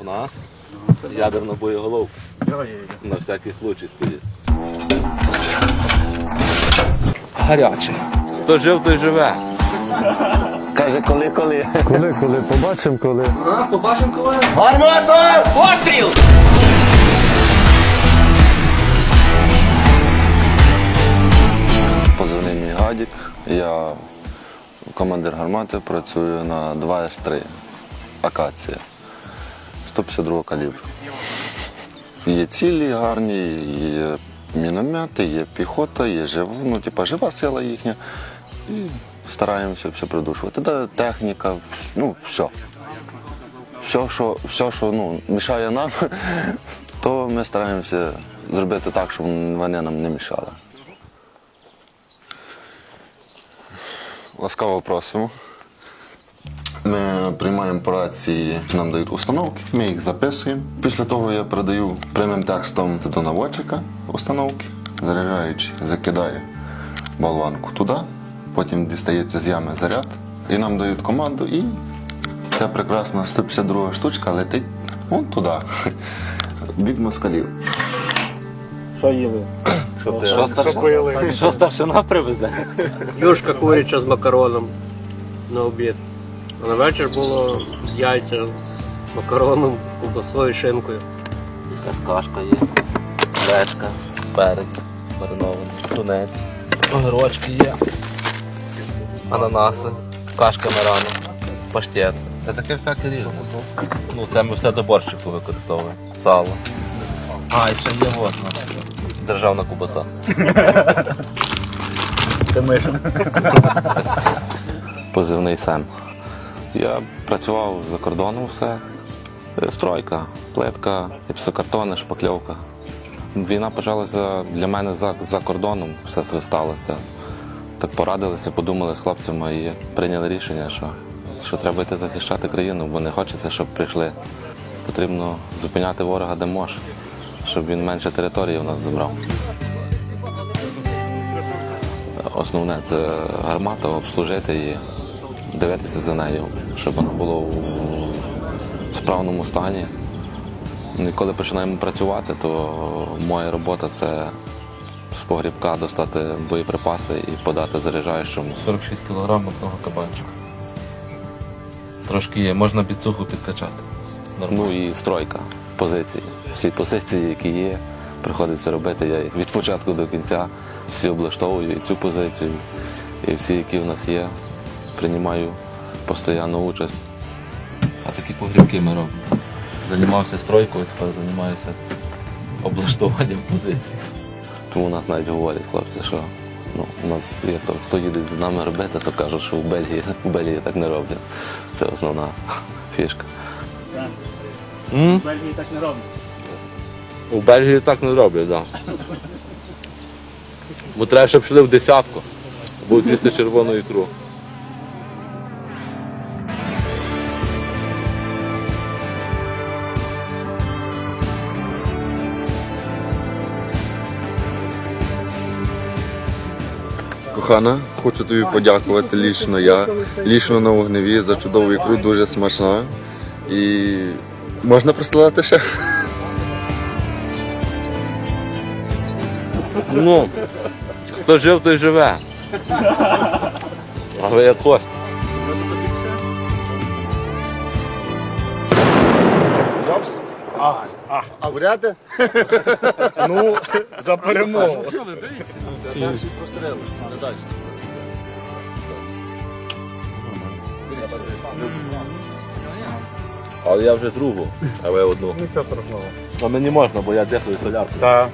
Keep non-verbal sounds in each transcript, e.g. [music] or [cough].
У нас ядерна боєголовка. На всякий случай стоїть. Гаряче. Хто жив, той живе. Каже, коли, коли. Коли, коли, побачимо, коли. Побачимо коли. Позивний мій Гадік. Я командир гармати, працюю на 2С3. Акація. 152 калібру. Є цілі гарні, є міномети, є піхота, є жива, ну, типа, жива сила їхня. І стараємося все придушувати. Та техніка, ну, все. Все, що, все, що ну, мішає нам, [laughs] то ми стараємося зробити так, щоб вони нам не мішали. Ласкаво просимо. Ми приймаємо по рації, нам дають установки, ми їх записуємо. Після того я передаю прямим текстом до наводчика установки, заряджаючи, закидає болванку туди, потім дістається з ями заряд, і нам дають команду, і ця прекрасна 152 штучка летить вон туди, [laughs] бік москалів. Що їли? Що старшина, що старшина привезе? Юшка куряча з макароном на обід. А на вечір було яйця з макароном, ковбасою, шинкою. Якась кашка є, гречка, перець, маринований, тунець, огірочки є, ананаси, кашка на рану, паштет. Це таке всяке різне. Ну, це ми все до борщику використовуємо. Сало. А, і ще є можна. Державна кубаса. [laughs] Позивний Сем. Я працював за кордоном все. Е, Стройка, плитка, гіпсокартони, шпакльовка. Війна почалася для мене за, за кордоном, все це сталося. Так порадилися, подумали з хлопцями і прийняли рішення, що, що треба йти захищати країну, бо не хочеться, щоб прийшли. Потрібно зупиняти ворога де може, щоб він менше території у нас забрав. Основне це гармата, обслужити її, дивитися за нею, щоб вона була у справному стані. І коли починаємо працювати, то моя робота це з погрібка достати боєприпаси і подати заряджаючому. 46 кг одного кабанчика. Трошки є, можна підсуху підкачати. Ну і стройка, позиції. Всі позиції, які є, приходиться робити. Я від початку до кінця всі облаштовую і цю позицію, і всі, які в нас є, приймаю постійну участь. А такі погрібки ми робимо. Займався стройкою, тепер займаюся облаштуванням позицій. Тому у нас навіть говорять хлопці, що ну, у нас як то, хто їде з нами робити, то кажуть, що в Бельгії, [laughs] в Бельгії так не роблять. Це основна [laughs] фішка. В Бельгії так не роблять. У Бельгії так не роблять, так. Бо треба, щоб йшли в десятку, будуть їсти червону ікру. Кохана, хочу тобі подякувати лічно я, лічно на вогневі за чудову ікру, дуже смачна. І можна присилати ще? Ну, хто жив, той живе. А ви як хочете. А вряди? Ну, за перемогу. Далі простріли, не далі. Але я вже другу, а ви одну. Нічого страшного. А мені можна, бо я дихаю соляркою. Так.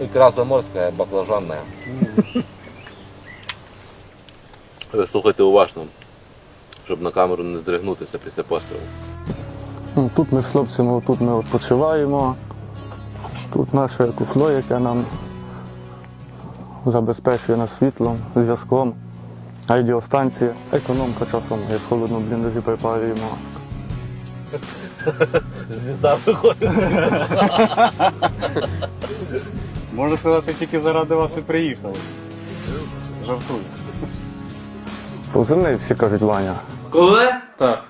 Ікра заморська, баклажанна. Ви слухайте уважно, щоб на камеру не здригнутися після пострілу. Ну, Тут ми з хлопцями тут ми відпочиваємо. Тут наше куфло, яке нам забезпечує нас світлом, зв'язком, радіостанція, економка часом, як холодно бліндажі припарюємо. Звізда виходить. Можна сказати, тільки заради вас і приїхали. Жартую. Позивний всі кажуть Ваня. Коли? Так.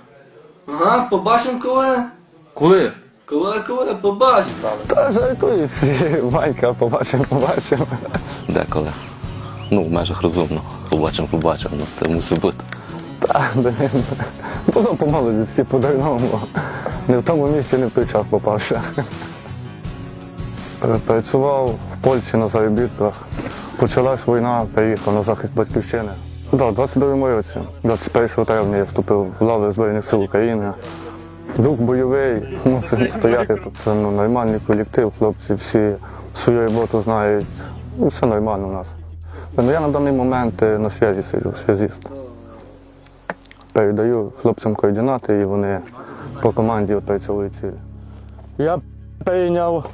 Ага, побачимо коли. Коли? Коли, коли, побачимо. Та жартую всі, Ванька, побачимо, побачимо. Деколи. Ну, в межах розумно. Побачимо, побачимо. Ну, це мусить бути. Та, блін, воно по молодості по-дурному. Не в тому місці, не в той час попався. Працював в Польщі на заробітках. Почалась війна, переїхав на захист батьківщини. Да, 22-му році, 21 травня я вступив в лави Збройних сил України. Дух бойовий, мусив стояти тут. Це ну, нормальний колектив, хлопці всі свою роботу знають. Ну, все нормально у нас. Ну, я на даний момент е, на зв'язі сиджу, зв'язіст. Передаю хлопцям координати і вони по команді опрацьовують цілі. Я прийняв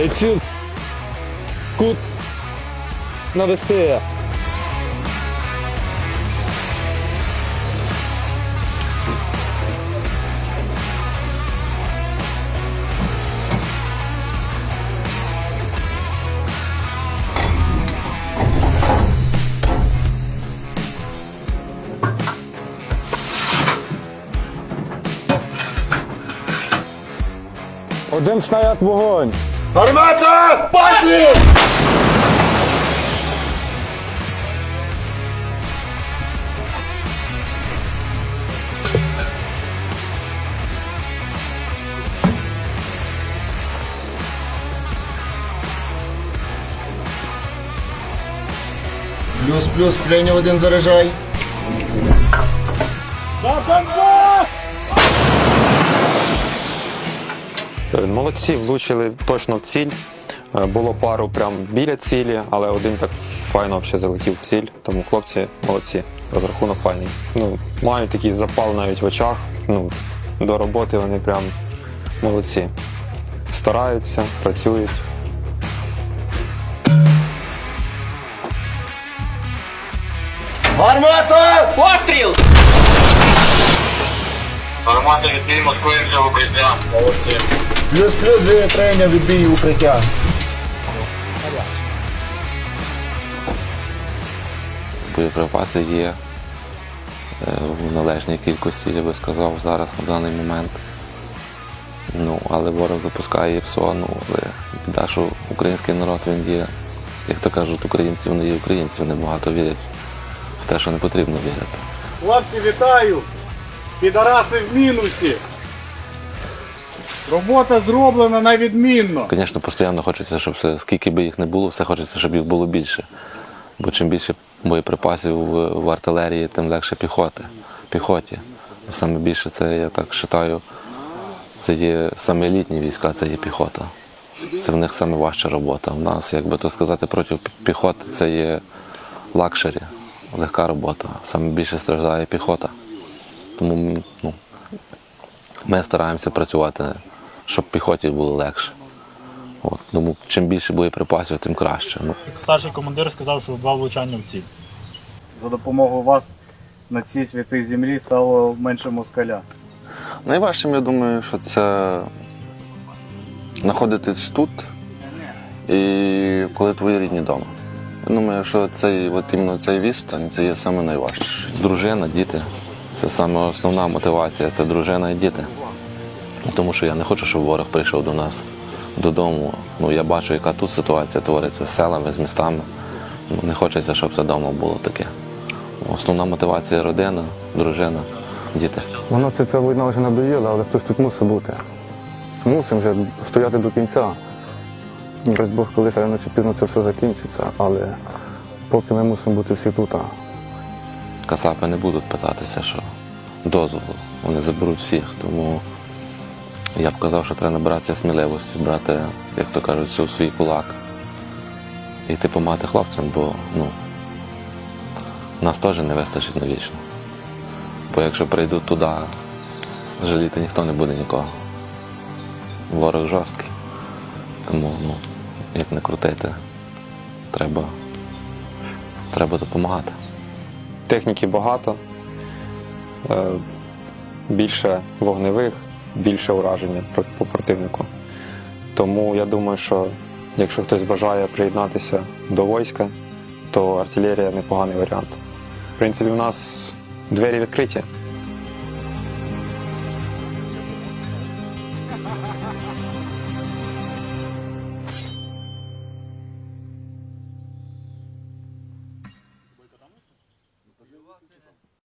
Приціл кут навести. Один снаряд вогонь. Плюс, плюс, прийняв один заряджай. Е, Молодці, влучили точно в ціль. Е, Було пару прям біля цілі, але один так файно взагалі залетів в ціль. Тому хлопці молодці. Розрахунок файний. Ну, мають такий запал навіть в очах. Ну, до роботи вони прям молодці. Стараються, працюють. Гармата! Постріл! Гармата відбій Москвинця в укриття. Плюс, плюс, ви прийняв відбій укриття. Боєприпаси є е, в належній кількості, я би сказав, зараз на даний момент. Ну, але ворог запускає ПСО, ну, але біда, що український народ він є, як то кажуть, українці вони є українці, вони багато вірять в те, що не потрібно вірити. Хлопці, вітаю! Підараси в мінусі. Робота зроблена на відмінно. Звісно, постійно хочеться, щоб все, скільки би їх не було, все хочеться, щоб їх було більше. Бо чим більше боєприпасів в, артилерії, тим легше піхоти. Піхоті. Саме більше це, я так вважаю, це є саме елітні війська, це є піхота. Це в них саме важча робота. У нас, як би то сказати, проти піхоти це є лакшері, легка робота. Саме більше страждає піхота. Тому ну, ми стараємося працювати, щоб піхоті було легше. От, тому чим більше боєприпасів, тим краще. Ну, Старший командир сказав, що два влучання в ціль. За допомогою вас на цій святій землі стало менше москаля. Найважчим, я думаю, що це знаходитись тут і коли твої рідні вдома. Я думаю, що цей, от іменно цей відстань це є саме найважче. дружина, діти це саме основна мотивація це дружина і діти. Тому що я не хочу, щоб ворог прийшов до нас додому. Ну, я бачу, яка тут ситуація твориться з селами, з містами. Ну, не хочеться, щоб це вдома було таке. Основна мотивація родина, дружина, діти. Воно це ця війна вже надоїла, але хтось тут мусить бути. Мусимо вже стояти до кінця. Дасть Бог, колись рано чи пізно це все закінчиться, але поки ми мусимо бути всі тут. Касапи не будуть питатися, що дозволу. Вони заберуть всіх. Тому я б казав, що треба набиратися сміливості, брати, як то кажуть, в свій кулак. І йти помагати хлопцям, бо ну, нас теж не вистачить навічно. Бо якщо прийдуть туди, жаліти ніхто не буде нікого. Ворог жорсткий. Тому, ну, як не крутити, треба, треба допомагати. Техніки багато. Е, більше вогневих, більше ураження по противнику. Тому я думаю, що якщо хтось бажає приєднатися до війська, то артилерія непоганий варіант. В принципі, у нас двері відкриті.